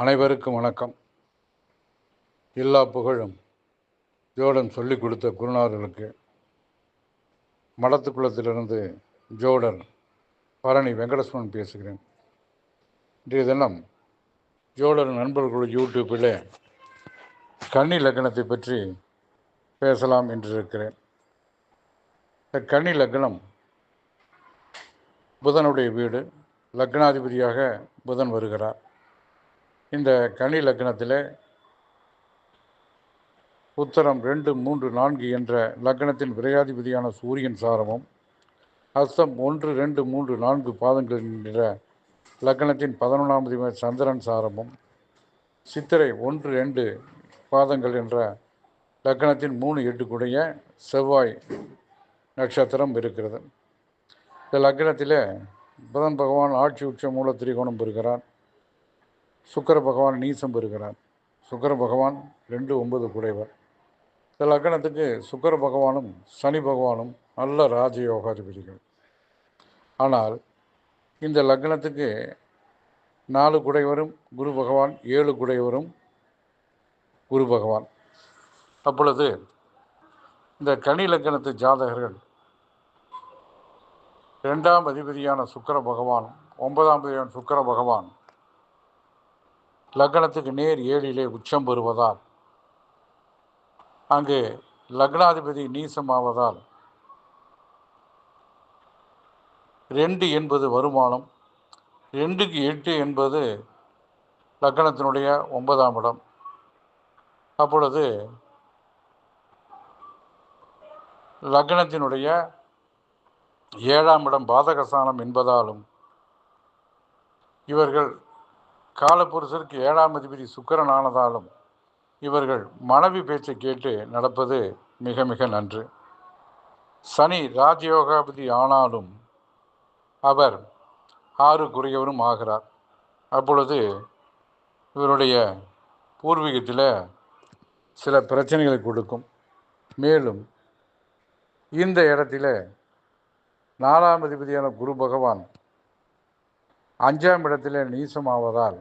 அனைவருக்கும் வணக்கம். எல்லா புகழும் ஜோடன் சொல்லிக் கொடுத்த குருநாதர்களுக்கு. மடத்துக்குளத்திலிருந்து ஜோடர் பரணி வெங்கடசுவன் பேசுகிறேன். இன்றைய தினம் ஜோடர் நண்பர்கள் யூடியூப்பில் கன்னி லக்னத்தை பற்றி பேசலாம் என்று இருக்கிறேன் இந்த கன்னி லக்னம் புதனுடைய வீடு. லக்னாதிபதியாக புதன் வருகிறார். இந்த கனி லக்னத்தில் உத்தரம் ரெண்டு மூன்று நான்கு என்ற லக்னத்தின் விரையாதிபதியான சூரியன் சாரமும் அஸ்தம் ஒன்று ரெண்டு மூன்று நான்கு பாதங்கள் என்கிற லக்னத்தின் பதினொன்றாம் அதிபர் சந்திரன் சாரமும் சித்திரை ஒன்று ரெண்டு பாதங்கள் என்ற லக்னத்தின் மூணு எட்டுக்குடைய செவ்வாய் நட்சத்திரம் இருக்கிறது. இந்த லக்னத்தில் புதன் பகவான் ஆட்சி உச்ச மூல திரிகோணம் பெறுகிறார். சுக்கர பகவான் நீசம் பெறுகிறார். சுக்கர பகவான் ரெண்டு ஒன்பது குடைவர். இந்த லக்னத்துக்கு சுக்கர பகவானும் சனி பகவானும் நல்ல ராஜயோகாதிபதிகள். ஆனால் இந்த லக்னத்துக்கு நாலு குடைவரும் குரு பகவான் ஏழு குடைவரும் குரு பகவான். அப்பொழுது இந்த கனி லக்னத்து ஜாதகர்கள் இரண்டாம் அதிபதியான சுக்கர பகவான் ஒன்பதாம் அதிபதியான சுக்கர பகவான் லக்னத்துக்கு நேர் ஏழிலே உச்சம் பெறுவதால் அங்கு லக்னாதிபதி நீசமாவதால் ரெண்டு என்பது வருமானம் ரெண்டுக்கு எட்டு என்பது லக்னத்தினுடைய ஒன்பதாம் இடம். அப்பொழுது லக்னத்தினுடைய ஏழாம் இடம் பாதகசானம் என்பதாலும் இவர்கள் காலப்புருஷருக்கு ஏழாம் அதிபதி சுக்கரன் ஆனதாலும் இவர்கள் மனைவி பேச்சை கேட்டு நடப்பது மிக மிக நன்று. சனி ராஜயோகாபதி ஆனாலும் அவர் ஆறு குறையவரும் ஆகிறார். அப்பொழுது இவருடைய பூர்வீகத்தில் சில பிரச்சனைகளை கொடுக்கும். மேலும் இந்த இடத்துல நாலாம் அதிபதியான குரு பகவான் அஞ்சாம் இடத்தில் நீசமாவதால்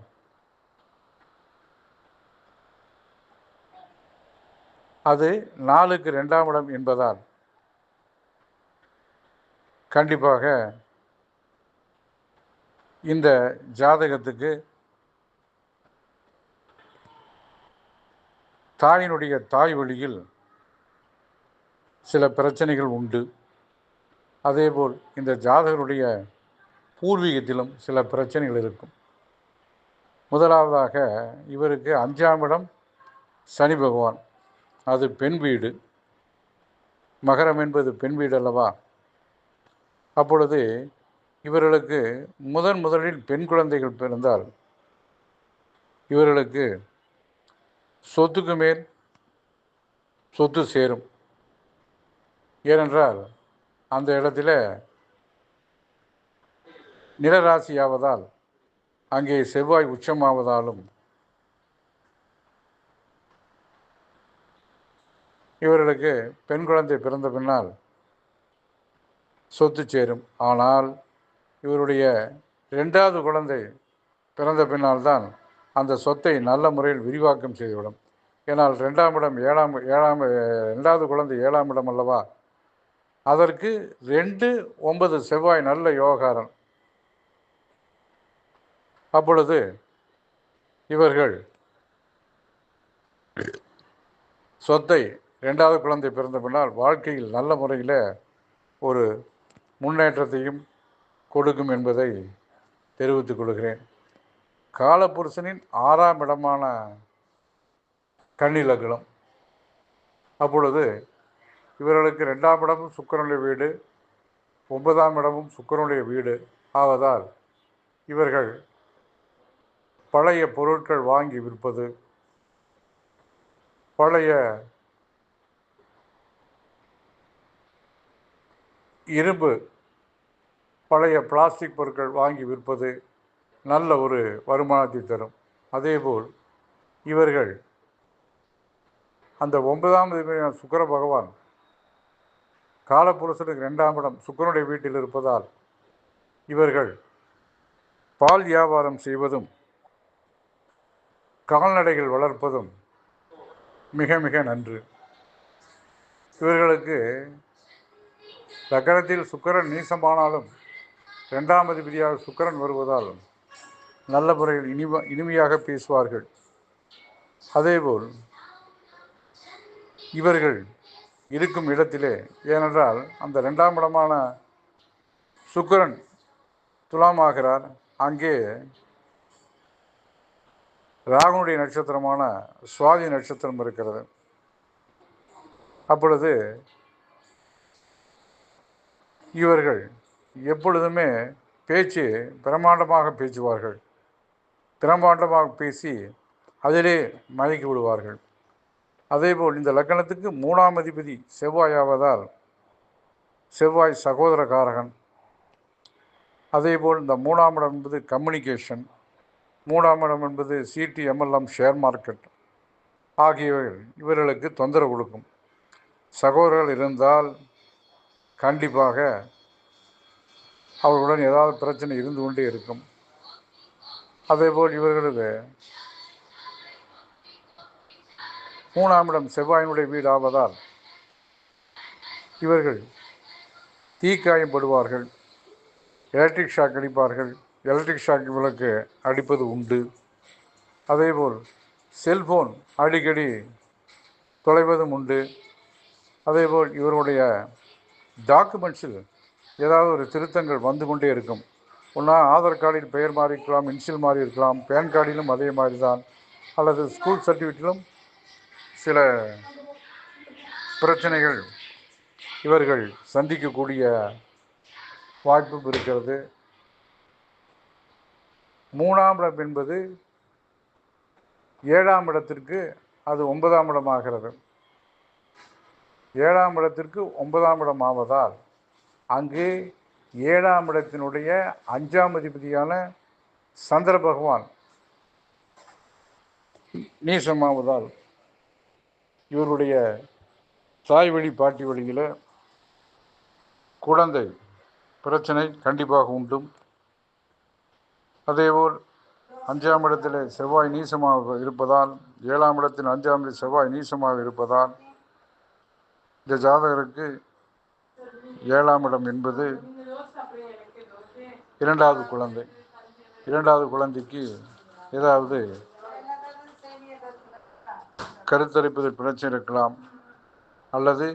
அது நாலுக்கு ரெண்டாம் இடம் என்பதால் கண்டிப்பாக இந்த ஜாதகத்துக்கு தாயினுடைய தாய் வழியில் சில பிரச்சனைகள் உண்டு. அதேபோல் இந்த ஜாதகருடைய பூர்வீகத்திலும் சில பிரச்சனைகள் இருக்கும். முதலாவதாக இவருக்கு அஞ்சாம் இடம் சனி பகவான். அது பெண் வீடு. மகரம் என்பது பெண் வீடு அல்லவா? அப்பொழுது இவர்களுக்கு முதன் முதலில் பெண் குழந்தைகள் பிறந்தால் இவர்களுக்கு சொத்துக்கு மேல் சொத்து சேரும். ஏனென்றால் அந்த இடத்துல நிலராசியாவதால் அங்கே செவ்வாய் உச்சமாவதாலும் இவர்களுக்கு பெண் குழந்தை பிறந்த பின்னால் சொத்து சேரும். ஆனால் இவருடைய ரெண்டாவது குழந்தை பிறந்த பின்னால் தான் அந்த சொத்தை நல்ல முறையில் விரிவாக்கம் செய்துவிடும். ஏனால் ரெண்டாம் இடம் ஏழாம் ஏழாம் ரெண்டாவது குழந்தை ஏழாம் இடம் அல்லவா? அதற்கு ரெண்டு ஒன்பது செவ்வாய் நல்ல யோகாரம். அப்பொழுது இவர்கள் சொத்தை ரெண்டாவது குழந்தை பிறந்த பின்னால் வாழ்க்கையில் நல்ல முறையில் ஒரு முன்னேற்றத்தையும் கொடுக்கும் என்பதை தெரிவித்துக் கொள்கிறேன். காலபுருஷனின் ஆறாம் இடமான கண்ணிலகுலம் அப்பொழுது இவர்களுக்கு ரெண்டாம் இடமும் சுக்கரனுடைய வீடு ஒன்பதாம் இடமும் சுக்கரனுடைய வீடு ஆவதால் இவர்கள் பழைய பொருட்கள் வாங்கி விற்பது பழைய இரும்பு பழைய பிளாஸ்டிக் பொருட்கள் வாங்கி விற்பது நல்ல ஒரு வருமானத்தை தரும். அதேபோல் இவர்கள் அந்த ஒன்பதாம் அதிபதியான சுக்கர பகவான் காலப்புருஷனுக்கு ரெண்டாம் இடம் சுக்கரனுடைய வீட்டில் இருப்பதால் இவர்கள் பால் வியாபாரம் செய்வதும் கால்நடைகள் வளர்ப்பதும் மிக மிக நன்று. இவர்களுக்கு சக்கரத்தில் சுக்கரன் நீசமானாலும் இரண்டாம் அதிபதியாக சுக்கரன் வருவதால் நல்ல முறையில் இனிம இனிமையாக பேசுவார்கள். அதேபோல் இவர்கள் இருக்கும் இடத்திலே ஏனென்றால் அந்த ரெண்டாம் இடமான சுக்கரன் துலாமாகிறார். அங்கே ராகுனுடைய நட்சத்திரமான சுவாதி நட்சத்திரம் இருக்கிறது. அப்பொழுது இவர்கள் எப்பொழுதுமே பேச்சு பிரம்மாண்டமாக பேசுவார்கள். பிரம்மாண்டமாக பேசி அதிலே மயக்கி விடுவார்கள். அதேபோல் இந்த லக்கணத்துக்கு மூணாம் அதிபதி செவ்வாயாவதால் செவ்வாய் சகோதர காரகன் அதேபோல் இந்த மூணாம் இடம் என்பது கம்யூனிகேஷன் மூணாம் இடம் என்பது சிடி எம்எல்எம் ஷேர் மார்க்கெட் ஆகியவை இவர்களுக்கு தொந்தரவு கொடுக்கும். சகோதரர்கள் இருந்தால் கண்டிப்பாக அவர்களுடன் ஏதாவது பிரச்சனை இருந்து கொண்டே இருக்கும். அதேபோல் இவர்களது மூணாம் இடம் செவ்வாயினுடைய வீடு ஆவதால் இவர்கள் தீக்காயப்படுவார்கள் எலக்ட்ரிக் ஷாக் அடிப்பார்கள் எலக்ட்ரிக் ஷாக் விளக்கு அடிப்பது உண்டு. அதேபோல் செல்ஃபோன் அடிக்கடி தொலைவதும் உண்டு. அதேபோல் இவருடைய டாக்குமெண்ட்ஸில் ஏதாவது ஒரு திருத்தங்கள் வந்து கொண்டே இருக்கும். ஒன்றா ஆதார் கார்டில் பெயர் மாறி இருக்கலாம் இன்சியல் மாறி இருக்கலாம் பேன் கார்டிலும் அதே மாதிரி தான். அல்லது ஸ்கூல் சர்டிஃபிகேட்டிலும் சில பிரச்சனைகள் இவர்கள் சந்திக்கக்கூடிய வாய்ப்பு இருக்கிறது. மூணாம் இடம் என்பது ஏழாம் இடத்திற்கு அது ஒன்பதாம் இடமாகிறது. ஏழாம் இடத்திற்கு ஒன்பதாம் இடம் ஆவதால் அங்கு ஏழாம் இடத்தினுடைய அஞ்சாம் அதிபதியான சந்திர பகவான் நீசமாவதால் இவருடைய தாய் வழி பாட்டி வழியில் குழந்தை பிரச்சனை கண்டிப்பாக உண்டும் அதேபோல் அஞ்சாம் இடத்தில் செவ்வாய் நீசமாக இருப்பதால் ஏழாம் இடத்தில் அஞ்சாம் செவ்வாய் நீசமாக இருப்பதால் இந்த ஜாதகருக்கு ஏழாம் இடம் என்பது இரண்டாவது குழந்தை. இரண்டாவது குழந்தைக்கு ஏதாவது கருத்தரிப்பதில் பிரச்சனை இருக்கலாம். அல்லது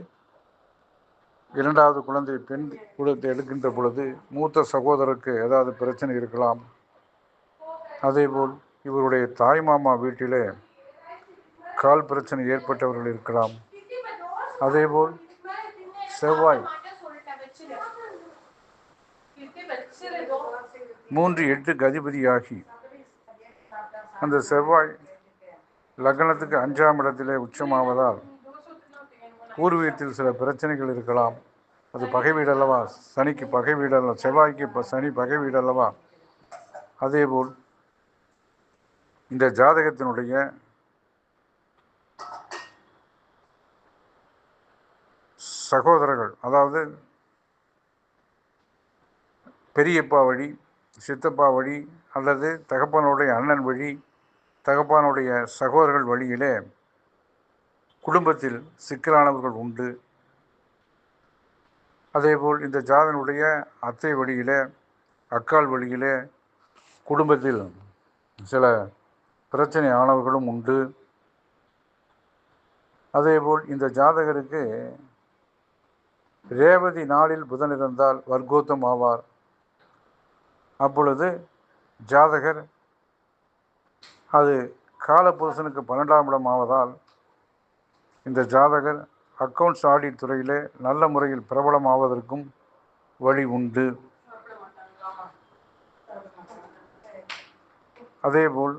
இரண்டாவது குழந்தை பெண் குடத்தை எடுக்கின்ற பொழுது மூத்த சகோதரருக்கு ஏதாவது பிரச்சனை இருக்கலாம். அதேபோல் இவருடைய தாய்மாமா வீட்டிலே கால் பிரச்சனை ஏற்பட்டவர்கள் இருக்கலாம். அதேபோல் செவ்வாய். மூன்று எட்டு கதிபதியாகி அந்த செவ்வாய் லக்னத்துக்கு அஞ்சாம் இடத்திலே உச்சமாவதால் பூர்வீகத்தில் சில பிரச்சனைகள் இருக்கலாம். அது பகை வீடல்லவா சனிக்கு பகை வீடல்ல செவ்வாய்க்கு இப்போ சனி பகை வீடல்லவா அதேபோல் இந்த ஜாதகத்தினுடைய சகோதரர்கள் அதாவது பெரியப்பா வழி சித்தப்பா வழி அல்லது தகப்பனுடைய அண்ணன் வழி தகப்பானுடைய சகோதரர்கள் வழியிலே குடும்பத்தில் சிக்கலானவர்கள் உண்டு. அதேபோல் இந்த ஜாதனுடைய அத்தை வழியிலே அக்கால் வழியிலே குடும்பத்தில் சில பிரச்சனை ஆனவர்களும் உண்டு. அதேபோல் இந்த ஜாதகருக்கு ரேவதி நாளில் புதன் இருந்தால் வர்க்கோத்தம் ஆவார். அப்பொழுது ஜாதகர் அது காலபுருஷனுக்கு பன்னெண்டாம் இடம் ஆவதால் இந்த ஜாதகர் அக்கவுண்ட்ஸ் ஆடிட் துறையிலே நல்ல முறையில் பிரபலமாவதற்கும் வழி உண்டு. அதேபோல்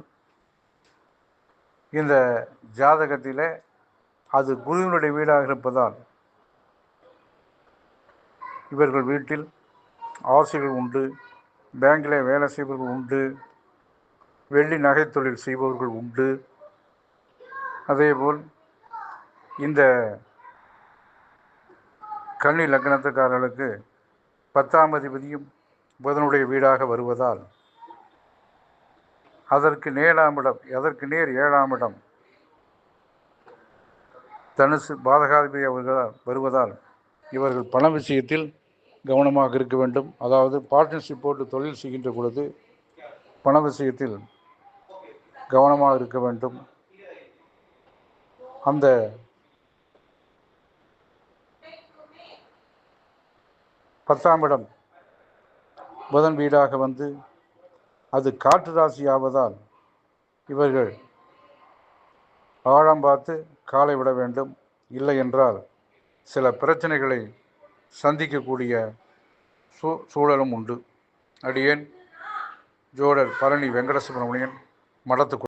இந்த ஜாதகத்திலே அது குருவினுடைய வீடாக இருப்பதால் இவர்கள் வீட்டில் ஆசைகள் உண்டு பேங்கில் வேலை செய்பவர்கள் உண்டு வெள்ளி நகை தொழில் செய்பவர்கள் உண்டு. அதேபோல் இந்த கன்னி லக்னத்துக்காரர்களுக்கு பத்தாம் அதிபதியும் புதனுடைய வீடாக வருவதால் அதற்கு நேராம் இடம் எதற்கு நேர் ஏழாம் இடம் தனுசு பாதகாதிபதி அவர்களால் வருவதால் இவர்கள் பண விஷயத்தில் கவனமாக இருக்க வேண்டும். அதாவது பார்ட்னர்ஷிப் போட்டு தொழில் செய்கின்ற பொழுது பண விஷயத்தில் கவனமாக இருக்க வேண்டும். அந்த பத்தாம் இடம் புதன் வீடாக வந்து அது காற்று ராசி ஆவதால் இவர்கள் ஆழம் பார்த்து காலை விட வேண்டும். இல்லை என்றால் சில பிரச்சனைகளை சந்திக்கக்கூடிய சூ சூழலும் உண்டு. அடியேன் ஜோடர் பழனி வெங்கடசுப்ரமணியன் மடத்துக்கு